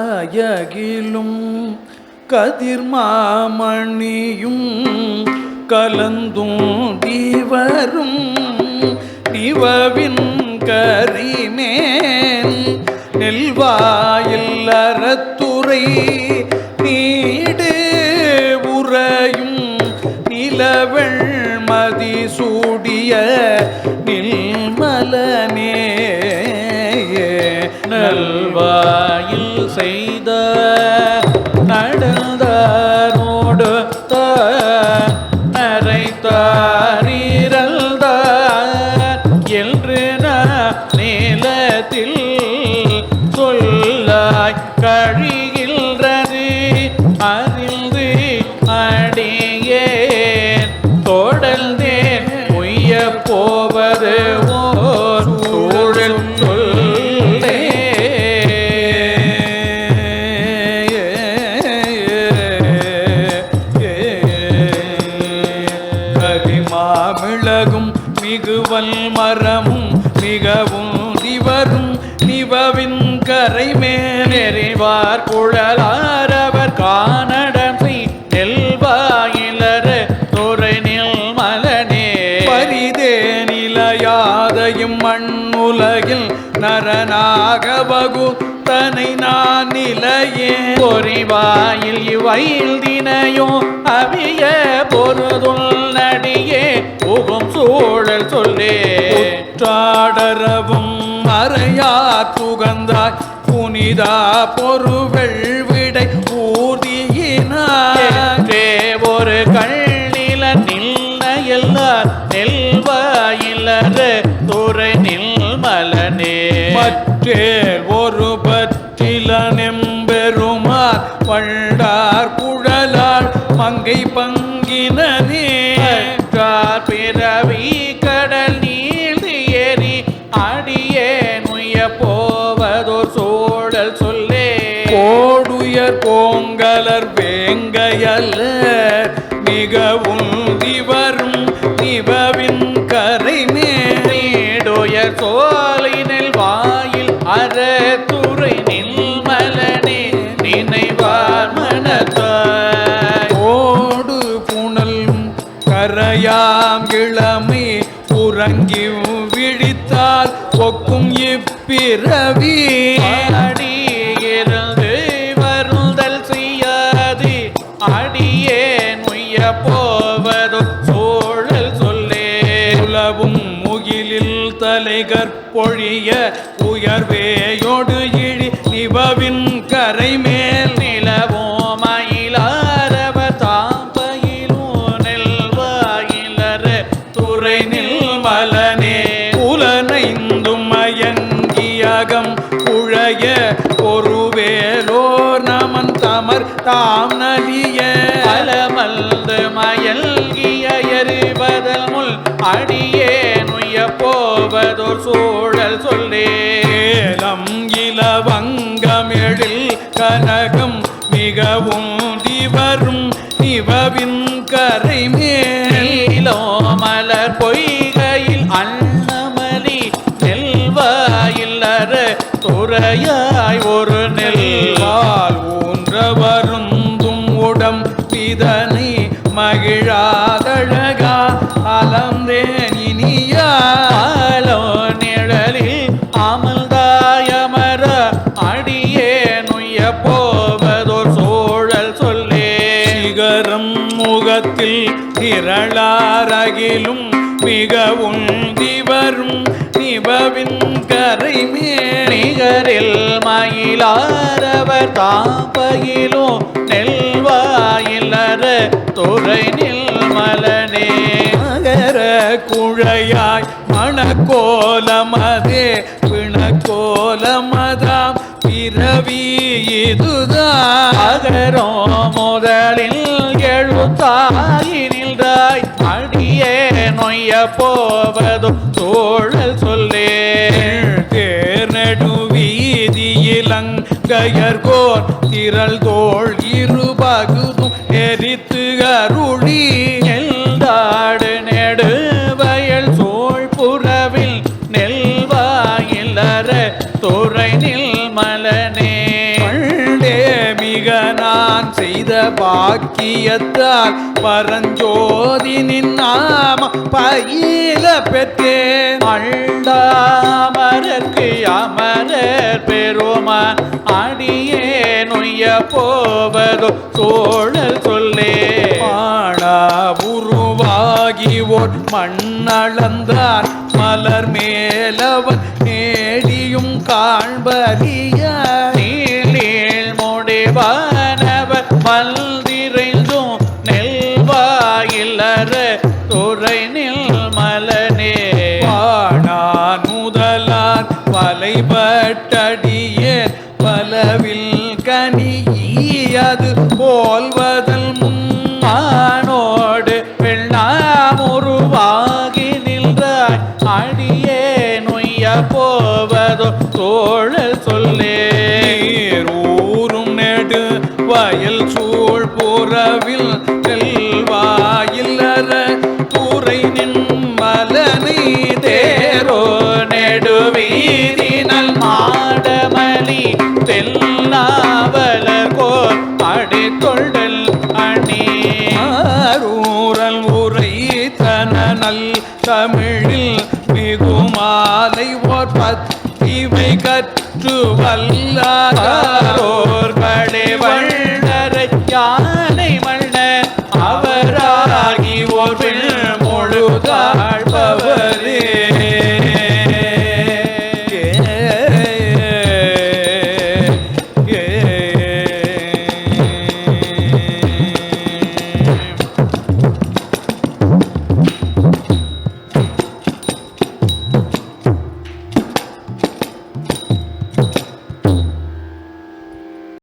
கல்வாயகிலும் கதிர்மாமணியும் கலந்தும் தீவரும் நிவவின் கரிமேல் Nelvayil Arathurai need உறையும் நிலவெள் சூடிய நில்மலனே நல்வாயில் கரை மேலெறிவார் குழலாரவர் காணடம் செய் நெல்வாயிலர துறை நில் மலனே. பரிதே நிலையாதையும் மண் உலகில் நரனாக வகு தனை நான் நிலையே. பொறிவாயில் இவையில் தினையோ அவிய பொருதுள் நடியே. புகும் சூழல் சொல்லே. உற்றாடரவும் மறையா துகந்தாய் புனிதா பொருவெள் விடை ஊர்தியினார் என்றே ஒரு கண்ணில நில்ல எல்லார் நெல்வாயிலர துறை நில் மலனே மற்றேல் ஒரு பற்றில நெம்பெருமார் பண்டார் குழலாள் மங்கை அற்றார் பிறவி கடல் கோடுயர் வேங்கையல்ல மிகவும் திவரும் நிவவின் கரை மேடோயர் சோலை நெல் வாயில் அறத்துறை நில்மலனே நினைவார் மனத்தாய். ஓடு புனல் கரையாம் இளமை உறங்கி விழித்தால் ஒக்கும் இப்பிறவி. அடியே நுய்ய போவதோ சோழல் சொல்லே. உலவும் முகிலில் தலைகற் பொழிய உயர்வேயோடு இழி நிபவின் கரை மேல் நிலவோ மயிலாரவ தாம்பயிலோ நெல்வாயிலர துறை நில் மலனே. புலனைந்தும் மயங்கியகம் குழைய ஒருவே தாம் நலிய அலமல்து மயல்கிய எறிவதல் முள் அடியே நுய்ய போவதோர் சூழல் சொல்லே. ஏலம் இலவங்கமெழில் கனகம் மிகவும் திவரும் நிவவின் கரை மேல் நீலோ மலர் பொய்கையில் அன்னமலி நெல்வாயில்லற துறையாய் ஒரு நெல்வா மகிழாதழகா அலந்தேன் இனியா ஆலோ நிழலில் அமல்தாயமர அடியே நுய்ய போவதோர் சூழல் சொல்லே. சிகரம் முகத்தில் திரளாரகிலும் மிகவும் திவரும் நிபவின் கரை மேல் மயிலாரவர் தாப்பயிலோ நெல்வாயிலர துறை நில் மகர குழையாய் மணக்கோலமதே பிணக்கோலமதாம் பிறவி இதுதான் அகரோ முதலில் எழுத்தாயினில் அடியே நொய்ய போவதும் தோழல் சொல்லே தேர் நடுவீதியிலங்கையர்கோர் திரள் தோள் இருபகுதும் எரித்து அருளி எல்தாடு நான் செய்த பாக்கியத்தால் பரஞ்சோதி நின்னாம பயில பெற்றேன். அண்டாமரற்கு அமரர் பெருமான் அடியே நொய்ய போவதோ சோழல் சொல்லே. ஆனா உருவாகி ஓர் மண்ணளந்தார். மலர் மேலவன் நேடியும் காண்பறிய அறைபட்டடியே பலவில் கனியது போல்வதல் முன்னானோடு மானோடு பெண்ணாமுருவாகி நின்றாய். அடியே நொய்ய போவதோ தோழ சொல்லே. ஊரும் நெடு வயல் சூழ் புறவில் செல்வாயில்லற துறை நின் மலனை vale.